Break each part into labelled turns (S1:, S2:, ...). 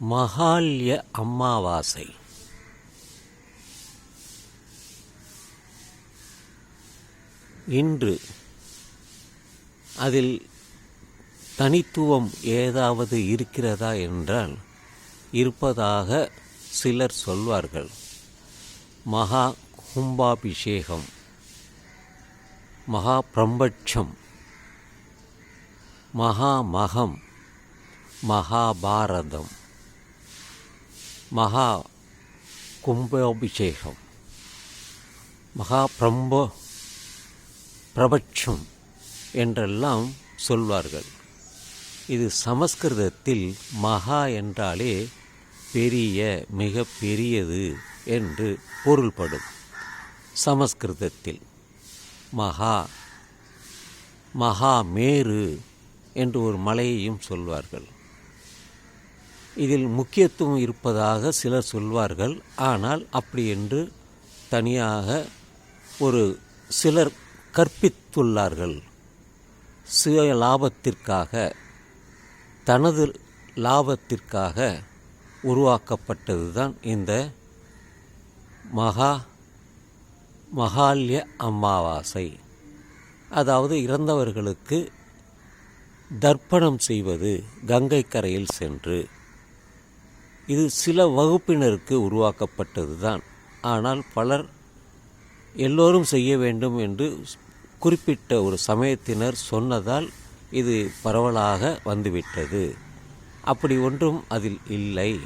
S1: மகால்ய அமாவாசை இன்று அதில் தனித்துவம் ஏதாவது இருக்கிறதா என்றால் இருப்பதாக சிலர் சொல்வார்கள். மகா கும்பாபிஷேகம் மகா பிரம்பட்சம் மகாமகம் மகாபாரதம் மகா கும்பாபிஷேகம் மகா பிரம்ப பிரபட்சம் என்றெல்லாம் சொல்வார்கள் இது சமஸ்கிருதத்தில் மகா என்றாலே பெரிய மிக பெரியது என்று பொருள்படும் சமஸ்கிருதத்தில் மகா மகா மேரு என்று ஒரு மலையையும் சொல்வார்கள் இதில் முக்கியத்துவம் இருப்பதாக சிலர் சொல்வார்கள். ஆனால் அப்படி என்று தனியாக ஒரு சிலர் கற்பித்துள்ளார்கள். சுய லாபத்திற்காக தனது லாபத்திற்காக உருவாக்கப்பட்டதுதான் இந்த மகா மகால்ய அமாவாசை. அதாவது இறந்தவர்களுக்கு தர்ப்பணம் செய்வது கங்கை கரையில் சென்று இது சில வகுப்பினருக்கு உருவாக்கப்பட்டது தான் ஆனால் பலர் எல்லோரும் செய்ய வேண்டும் என்று குறிப்பிட்ட ஒரு சமயத்தினர் சொன்னதால் இது பரவலாக வந்துவிட்டது. அப்படி ஒன்றும் அதில் இல்லை.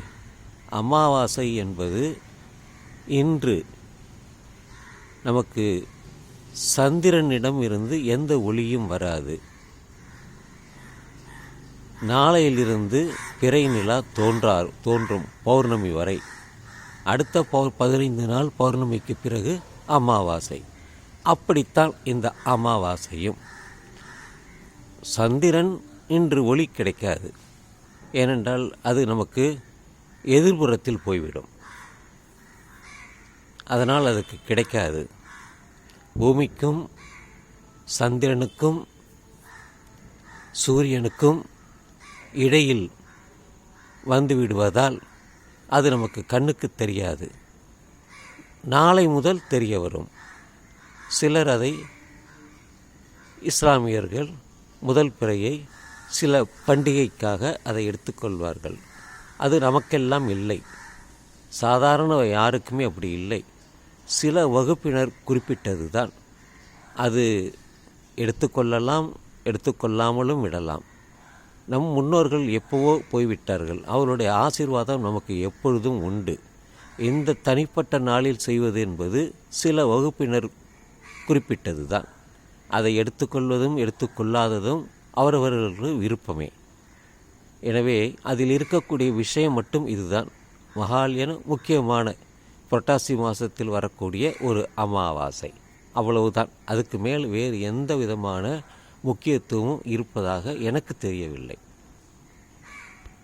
S1: அமாவாசை என்பது இன்று நமக்கு சந்திரனிடம் இருந்து எந்த ஒளியும் வராது. நாளையிலிருந்து பிறை நிலா தோன்றார் தோன்றும் பௌர்ணமி வரை. அடுத்த பௌ பதினைந்து நாள் பௌர்ணமிக்கு பிறகு அமாவாசை. அப்படித்தான் இந்த அமாவாசையும். சந்திரன் இன்று ஒளி கிடைக்காது. ஏனென்றால் அது நமக்கு எதிர்புறத்தில் போய்விடும். அதனால் அதுக்கு கிடைக்காது. பூமிக்கும் சந்திரனுக்கும் சூரியனுக்கும் இடையில் வந்து விடுவதால் அது நமக்கு கண்ணுக்கு தெரியாது. நாளை முதல் தெரிய வரும். சிலர் அதை இஸ்லாமியர்கள் முதல் பிறையை சில பண்டிகைக்காக அதை எடுத்துக்கொள்வார்கள் அது நமக்கெல்லாம் இல்லை. சாதாரண யாருக்குமே அப்படி இல்லை. சில வகுப்பினர் குறிப்பிட்டது தான் அது எடுத்துக்கொள்ளலாம் எடுத்துக்கொள்ளாமலும் விடலாம். நம் முன்னோர்கள் எப்போவோ போய்விட்டார்கள். அவருடைய ஆசீர்வாதம் நமக்கு எப்பொழுதும் உண்டு. இந்த தனிப்பட்ட நாளில் செய்வது என்பது சில வகுப்பினர் குறிப்பிட்டது தான் அதை எடுத்துக்கொள்வதும் எடுத்துக்கொள்ளாததும் அவரவர்களுக்கு விருப்பமே. எனவே அதில் இருக்கக்கூடிய விஷயம் மட்டும் இதுதான். மகால்யன முக்கியமான புரட்டாசி மாதத்தில் வரக்கூடிய ஒரு அமாவாசை. அவ்வளவுதான். அதுக்கு மேல் வேறு எந்த விதமான முக்கியத்துவம் இருப்பதாக எனக்கு தெரியவில்லை.